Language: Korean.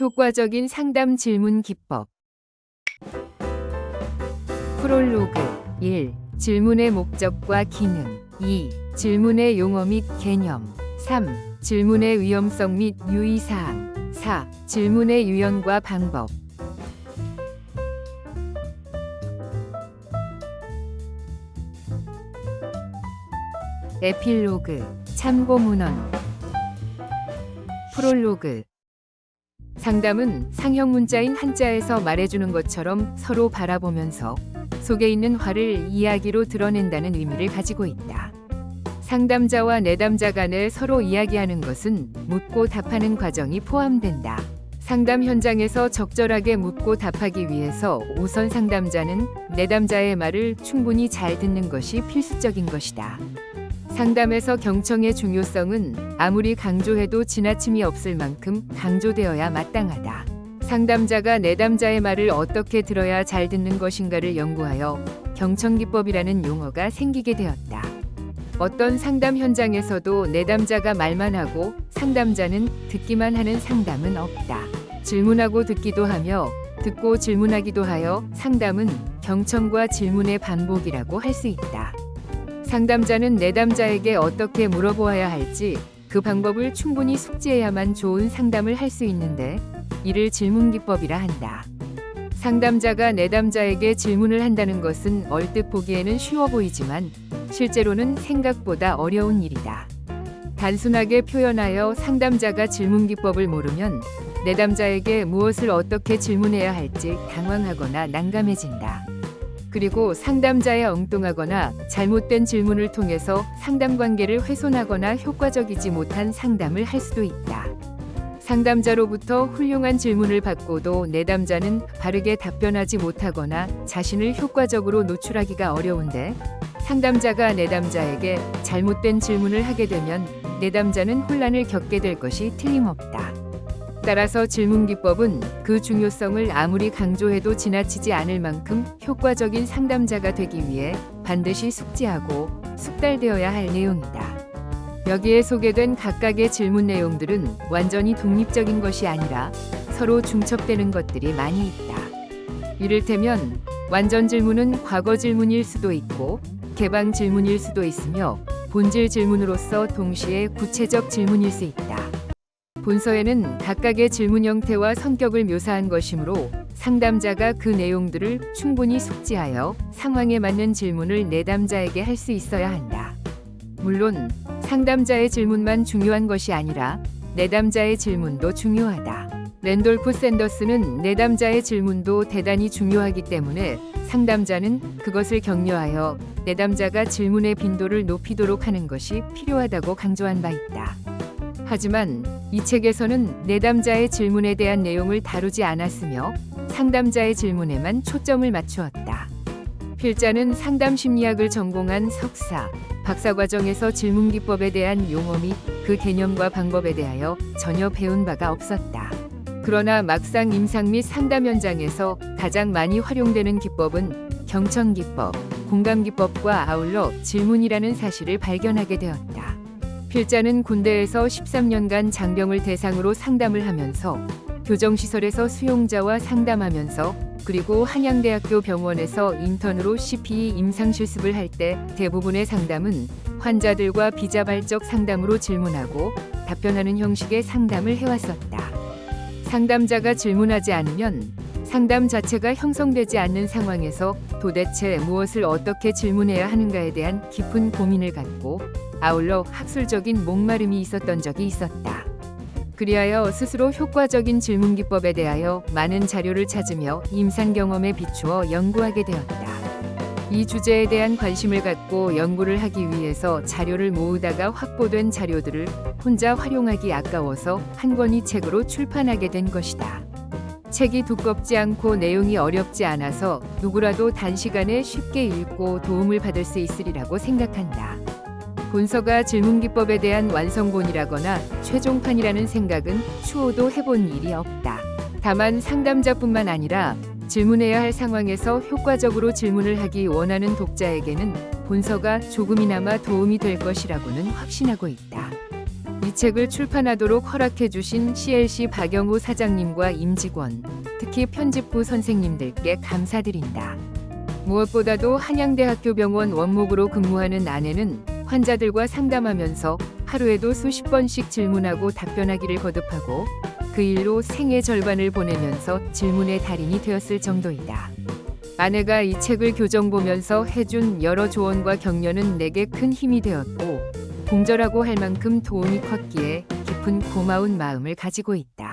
효과적인 상담 질문 기법 프롤로그 1. 질문의 목적과 기능 2. 질문의 용어 및 개념 3. 질문의 위험성 및 유의사항 4. 질문의 유형과 방법 에필로그 참고 문헌 프롤로그 상담은 상형 문자인 한자에서 말해주는 것처럼 서로 바라보면서 속에 있는 화를 이야기로 드러낸다는 의미를 가지고 있다. 상담자와 내담자 간에 서로 이야기하는 것은 묻고 답하는 과정이 포함된다. 상담 현장에서 적절하게 묻고 답하기 위해서 우선 상담자는 내담자의 말을 충분히 잘 듣는 것이 필수적인 것이다. 상담에서 경청의 중요성은 아무리 강조해도 지나침이 없을 만큼 강조되어야 마땅하다. 상담자가 내담자의 말을 어떻게 들어야 잘 듣는 것인가를 연구하여 경청기법이라는 용어가 생기게 되었다. 어떤 상담 현장에서도 내담자가 말만 하고 상담자는 듣기만 하는 상담은 없다. 질문하고 듣기도 하며 듣고 질문하기도 하여 상담은 경청과 질문의 반복이라고 할 수 있다. 상담자는 내담자에게 어떻게 물어보아야 할지 그 방법을 충분히 숙지해야만 좋은 상담을 할 수 있는데 이를 질문 기법이라 한다. 상담자가 내담자에게 질문을 한다는 것은 얼뜻 보기에는 쉬워 보이지만 실제로는 생각보다 어려운 일이다. 단순하게 표현하여 상담자가 질문 기법을 모르면 내담자에게 무엇을 어떻게 질문해야 할지 당황하거나 난감해진다. 그리고 상담자의 엉뚱하거나 잘못된 질문을 통해서 상담 관계를 훼손하거나 효과적이지 못한 상담을 할 수도 있다. 상담자로부터 훌륭한 질문을 받고도 내담자는 바르게 답변하지 못하거나 자신을 효과적으로 노출하기가 어려운데 상담자가 내담자에게 잘못된 질문을 하게 되면 내담자는 혼란을 겪게 될 것이 틀림없다. 따라서 질문 기법은 그 중요성을 아무리 강조해도 지나치지 않을 만큼 효과적인 상담자가 되기 위해 반드시 숙지하고 숙달되어야 할 내용이다. 여기에 소개된 각각의 질문 내용들은 완전히 독립적인 것이 아니라 서로 중첩되는 것들이 많이 있다. 이를테면 완전 질문은 과거 질문일 수도 있고 개방 질문일 수도 있으며 본질 질문으로서 동시에 구체적 질문일 수 있다. 본서에는 각각의 질문 형태와 성격을 묘사한 것이므로 상담자가 그 내용들을 충분히 숙지하여 상황에 맞는 질문을 내담자에게 할 수 있어야 한다. 물론 상담자의 질문만 중요한 것이 아니라 내담자의 질문도 중요하다. 랜돌프 샌더스는 내담자의 질문도 대단히 중요하기 때문에 상담자는 그것을 격려하여 내담자가 질문의 빈도를 높이도록 하는 것이 필요하다고 강조한 바 있다. 하지만 이 책에서는 내담자의 질문에 대한 내용을 다루지 않았으며 상담자의 질문에만 초점을 맞추었다. 필자는 상담 심리학을 전공한 석사, 박사 과정에서 질문 기법에 대한 용어 및 그 개념과 방법에 대하여 전혀 배운 바가 없었다. 그러나 막상 임상 및 상담 현장에서 가장 많이 활용되는 기법은 경청 기법, 공감 기법과 아울러 질문이라는 사실을 발견하게 되었다. 필자는 군대에서 13년간 장병을 대상으로 상담을 하면서 교정시설에서 수용자와 상담하면서 그리고 한양대학교 병원에서 인턴으로 CPE 임상 실습을 할 때 대부분의 상담은 환자들과 비자발적 상담으로 질문하고 답변하는 형식의 상담을 해왔었다. 상담자가 질문하지 않으면 상담 자체가 형성되지 않는 상황에서 도대체 무엇을 어떻게 질문해야 하는가에 대한 깊은 고민을 갖고 아울러 학술적인 목마름이 있었던 적이 있었다. 그리하여 스스로 효과적인 질문 기법에 대하여 많은 자료를 찾으며 임상 경험에 비추어 연구하게 되었다. 이 주제에 대한 관심을 갖고 연구를 하기 위해서 자료를 모으다가 확보된 자료들을 혼자 활용하기 아까워서 한 권의 책으로 출판하게 된 것이다. 책이 두껍지 않고 내용이 어렵지 않아서 누구라도 단시간에 쉽게 읽고 도움을 받을 수 있으리라고 생각한다. 본서가 질문 기법에 대한 완성본이라거나 최종판이라는 생각은 추호도 해본 일이 없다. 다만 상담자뿐만 아니라 질문해야 할 상황에서 효과적으로 질문을 하기 원하는 독자에게는 본서가 조금이나마 도움이 될 것이라고는 확신하고 있다. 이이 책을 출판하도록 허락해 주신 CLC 박영우 사장님과 임직원, 특히 편집부 선생님들께 감사드린다. 무엇보다도 한양대학교 병원 원목으로 근무하는 아내는 환자들과 상담하면서 하루에도 수십 번씩 질문하고 답변하기를 거듭하고 그 일로 생애 절반을 보내면서 질문의 달인이 되었을 정도이다. 아내가 이 책을 교정 보면서 해준 여러 조언과 격려는 내게 큰 힘이 되었고 공절하고 할 만큼 도움이 컸기에 깊은 고마운 마음을 가지고 있다.